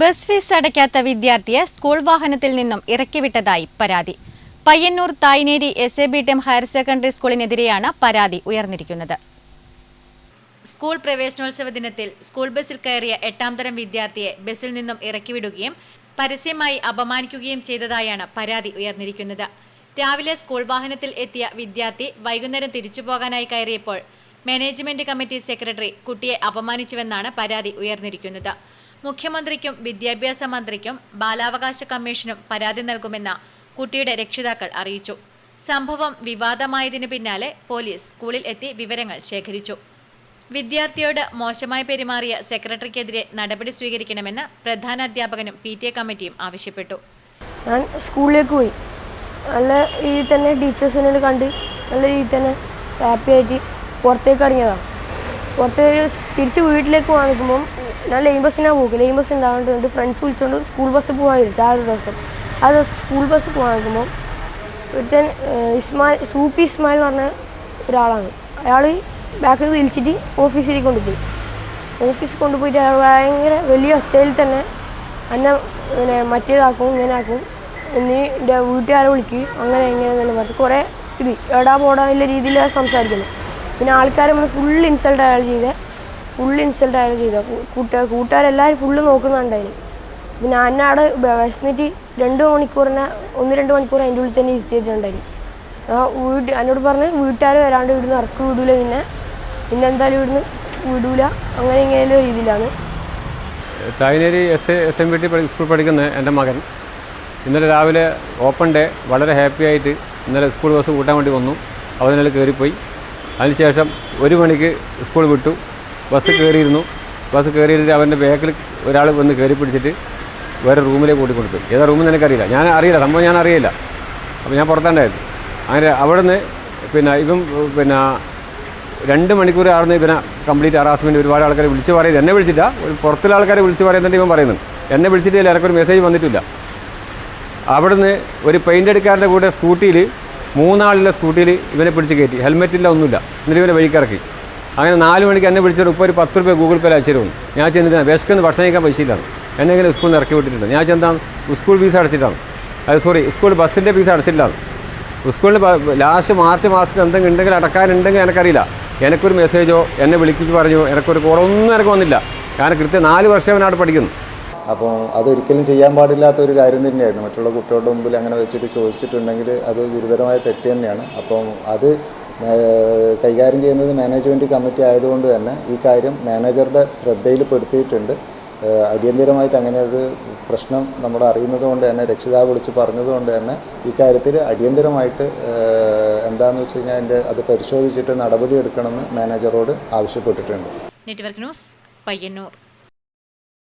Bus fees അടയ്ക്കാത്ത വിദ്യാർത്ഥിയെ school വാഹനത്തിൽ നിന്നും ഇറക്കിവിട്ടതായി പരാതി. Payyanur Thayineri S A B T M higher secondary സ്കൂളിനെതിരെയാണ് പരാതി ഉയർന്നിരിക്കുന്നത്. സ്കൂൾ പ്രവേശനോത്സവ ദിനത്തിൽ സ്കൂൾ ബസ്സിൽ കയറിയ എട്ടാം തരം വിദ്യാർത്ഥിയെ ബസ്സിൽ നിന്നും ഇറക്കിവിടുകയും പരസ്യമായി അപമാനിക്കുകയും ചെയ്തതായാണ് പരാതി ഉയർന്നിരിക്കുന്നത്. രാവിലെ സ്കൂൾ വാഹനത്തിൽ എത്തിയ വിദ്യാർത്ഥി വൈകുന്നേരം തിരിച്ചു പോകാനായി കയറിയപ്പോൾ മാനേജ്മെന്റ് കമ്മിറ്റി സെക്രട്ടറി കുട്ടിയെ അപമാനിച്ചുവെന്നാണ് പരാതി ഉയർന്നിരിക്കുന്നത്. മുഖ്യമന്ത്രിക്കും വിദ്യാഭ്യാസ മന്ത്രിക്കും ബാലാവകാശ കമ്മീഷനും പരാതി നൽകുമെന്ന് കുട്ടിയുടെ രക്ഷിതാക്കൾ അറിയിച്ചു. സംഭവം വിവാദമായതിനു പിന്നാലെ പോലീസ് സ്കൂളിൽ എത്തി വിവരങ്ങൾ ശേഖരിച്ചു. വിദ്യാർത്ഥിയോട് മോശമായി പെരുമാറിയ സെക്രട്ടറിക്കെതിരെ നടപടി സ്വീകരിക്കണമെന്ന് പ്രധാന അധ്യാപകനും പി ടി എ കമ്മിറ്റിയും ആവശ്യപ്പെട്ടു. ഞാൻ സ്കൂളിലേക്ക് പോയി. നല്ല രീതിയിൽ തന്നെ ടീച്ചേഴ്സിനെ കണ്ട് നല്ല രീതിയിൽ തന്നെ ഹാപ്പി ആയിട്ട് പുറത്തേക്ക് ഇറങ്ങിയതാണ്. പുറത്തേക്ക് തിരിച്ച് വീട്ടിലേക്ക് നിൽക്കുമ്പം ഞാൻ ലൈൻ ബസ്സിനാണ് പോകും ലൈൻ ബസ് ഉണ്ടാവേണ്ടി എന്റെ ഫ്രണ്ട്സ് വിളിച്ചുകൊണ്ട് സ്കൂൾ ബസ് ചാറ് ആ ഒരു ദിവസം. ആ ദിവസം സ്കൂൾ ബസ് പോകാൻ നിൽക്കുമ്പോൾ ഒരുത്തൻ ഇസ്മായിൽ സൂപ്പി ഇസ്മായിൽ എന്ന് പറഞ്ഞ ഒരാളാണ്. അയാൾ ബാക്കിൽ വിളിച്ചിട്ട് ഓഫീസിലേക്ക് കൊണ്ടുപോയി. ഓഫീസിൽ കൊണ്ടുപോയിട്ട് അയാൾ ഭയങ്കര വലിയ ഒച്ചയിൽ തന്നെ എന്നെ ഇങ്ങനെ മറ്റേതാക്കും ഇങ്ങനെ ആക്കും എന്നീ എന്റെ വീട്ടുകാരെ വിളിക്കും. അങ്ങനെ ഇങ്ങനെ തന്നെ പറഞ്ഞു കുറേ ഇത് എടാ പോടാ എന്നുള്ള രീതിയിൽ സംസാരിക്കുന്നു. പിന്നെ ആൾക്കാരെ നമ്മൾ ഫുൾ ഇൻസൾട്ട് അയാൾ ചെയ്തേ ഫുൾ ഇൻസൾട്ട് ആയിരുന്നു ചെയ്ത കൂട്ടുകാർ കൂട്ടുകാരെല്ലാവരും ഫുള്ള് നോക്കുന്നുണ്ടായിരുന്നു പിന്നെ എന്നെ അവിടെ വിശന്നിട്ട് രണ്ട് മണിക്കൂറിനെ ഒന്ന് രണ്ട് മണിക്കൂർ അതിന്റെ ഉള്ളിൽ തന്നെ ഇരുത്തിയിട്ടുണ്ടായിരുന്നു വീട് എന്നോട് പറഞ്ഞ് വീട്ടുകാർ വരാണ്ട് ഇവിടുന്ന് ഇറക്കി വിടൂല പിന്നെ പിന്നെ എന്തായാലും ഇവിടുന്ന് വിടൂല. അങ്ങനെ ഇങ്ങനെ രീതിയിലാണ്. Thayineri S S M B T school പഠിക്കുന്ന എന്റെ മകൻ ഇന്നലെ രാവിലെ ഓപ്പൺ ഡേ വളരെ ഹാപ്പി ആയിട്ട് ഇന്നലെ സ്കൂൾ ബസ് കൂട്ടാൻ വേണ്ടി വന്നു. അവതിനിൽ കയറിപ്പോയി. അതിനുശേഷം ഒരു മണിക്ക് സ്കൂൾ വിട്ടു. ബസ് കയറിയിരുന്നു. ബസ് കയറിയിട്ട് അവന്റെ ബാക്കിൽ ഒരാൾ വന്ന് കയറി പിടിച്ചിട്ട് വേറെ റൂമിലേക്ക് കൂട്ടിക്കൊടുത്തു ഏതാ റൂമെന്ന് എനിക്കറിയില്ല. ഞാൻ അറിയില്ല. സംഭവം ഞാൻ അറിയില്ല. അപ്പോൾ ഞാൻ പുറത്തേണ്ടായിരുന്നു. അങ്ങനെ അവിടുന്ന് പിന്നെ ഇപ്പം പിന്നെ രണ്ട് മണിക്കൂർ ആർന്ന് പിന്നെ കംപ്ലീറ്റ് ഹറാസ്മെന്റ് ഒരുപാട് ആൾക്കാരെ വിളിച്ച് പറയുന്നത്. എന്നെ വിളിച്ചില്ല. ഒരു പുറത്തുള്ള ആൾക്കാരെ വിളിച്ച് പറയുന്നുണ്ട് ഇവൻ പറയുന്നത്. എന്നെ വിളിച്ചിട്ടില്ല എനിക്കൊരു മെസ്സേജ് വന്നിട്ടില്ല. അവിടുന്ന് ഒരു പെയിന്റ് എടുക്കാരന്റെ കൂടെ സ്കൂട്ടിയിൽ മൂന്നാളിലെ സ്കൂട്ടിയിൽ ഇവനെ പിടിച്ച് കയറ്റി. ഹെൽമെറ്റില്ല ഒന്നുമില്ല. എന്നിട്ട് ഇവനെ വഴിക്കിറക്കി അങ്ങനെ നാല് മണിക്ക് എന്നെ വിളിച്ചിട്ട് ഇപ്പോൾ ഒരു പത്ത് രൂപ ഗൂഗിൾ പേ അയച്ചിരുന്നു. ഞാൻ ചെന്നിട്ട് വിശക്കുന്ന ഭക്ഷണം കഴിക്കാൻ പൈസയില്ലാണ് എന്നെ ഇങ്ങനെ സ്കൂളിൽ നിന്ന് ഇറക്കി വിട്ടിട്ടുണ്ട്. ഞാൻ ചെന്താണ് സ്കൂൾ ഫീസ് അടച്ചിട്ടാണ്. അത് സോറി സ്കൂൾ ബസ്സിന്റെ ഫീസ് അടച്ചിട്ടില്ലാണ് സ്കൂളിൽ ലാസ്റ്റ് മാർച്ച് മാസത്തിൽ എന്തെങ്കിലും ഉണ്ടെങ്കിൽ അടക്കാനുണ്ടെങ്കിൽ എനിക്കറിയില്ല. എനിക്കൊരു മെസ്സേജോ എന്നെ വിളിപ്പിച്ച് പറഞ്ഞു എനിക്കൊരു കോളൊന്നും എനിക്ക് വന്നില്ല. കാരണം കൃത്യം നാല് വർഷം അവനവിടെ പഠിക്കുന്നു. അപ്പോൾ അതൊരിക്കലും ചെയ്യാൻ പാടില്ലാത്ത ഒരു കാര്യം തന്നെയായിരുന്നു. മറ്റുള്ള കുട്ടികളുടെ മുമ്പിൽ അങ്ങനെ വെച്ചിട്ട് ചോദിച്ചിട്ടുണ്ടെങ്കിൽ അത് ഗുരുതരമായ തെറ്റ് തന്നെയാണ്. അപ്പം അത് കൈകാര്യം ചെയ്യുന്നത് മാനേജ്മെന്റ് കമ്മിറ്റി ആയതുകൊണ്ട് തന്നെ ഈ കാര്യം മാനേജറുടെ ശ്രദ്ധയിൽപ്പെടുത്തിയിട്ടുണ്ട്. അടിയന്തിരമായിട്ട് അങ്ങനെ ഒരു പ്രശ്നം നമ്മൾ അറിയുന്നത് കൊണ്ട് തന്നെ രക്ഷിതാവ് വിളിച്ച് പറഞ്ഞതുകൊണ്ട് തന്നെ ഈ കാര്യത്തിൽ അടിയന്തിരമായിട്ട് എന്താണെന്ന് വെച്ച് കഴിഞ്ഞാൽ അതിന്റെ അത് പരിശോധിച്ചിട്ട് നടപടി എടുക്കണമെന്ന് മാനേജറോട് ആവശ്യപ്പെട്ടിട്ടുണ്ട്. Network news Payyanur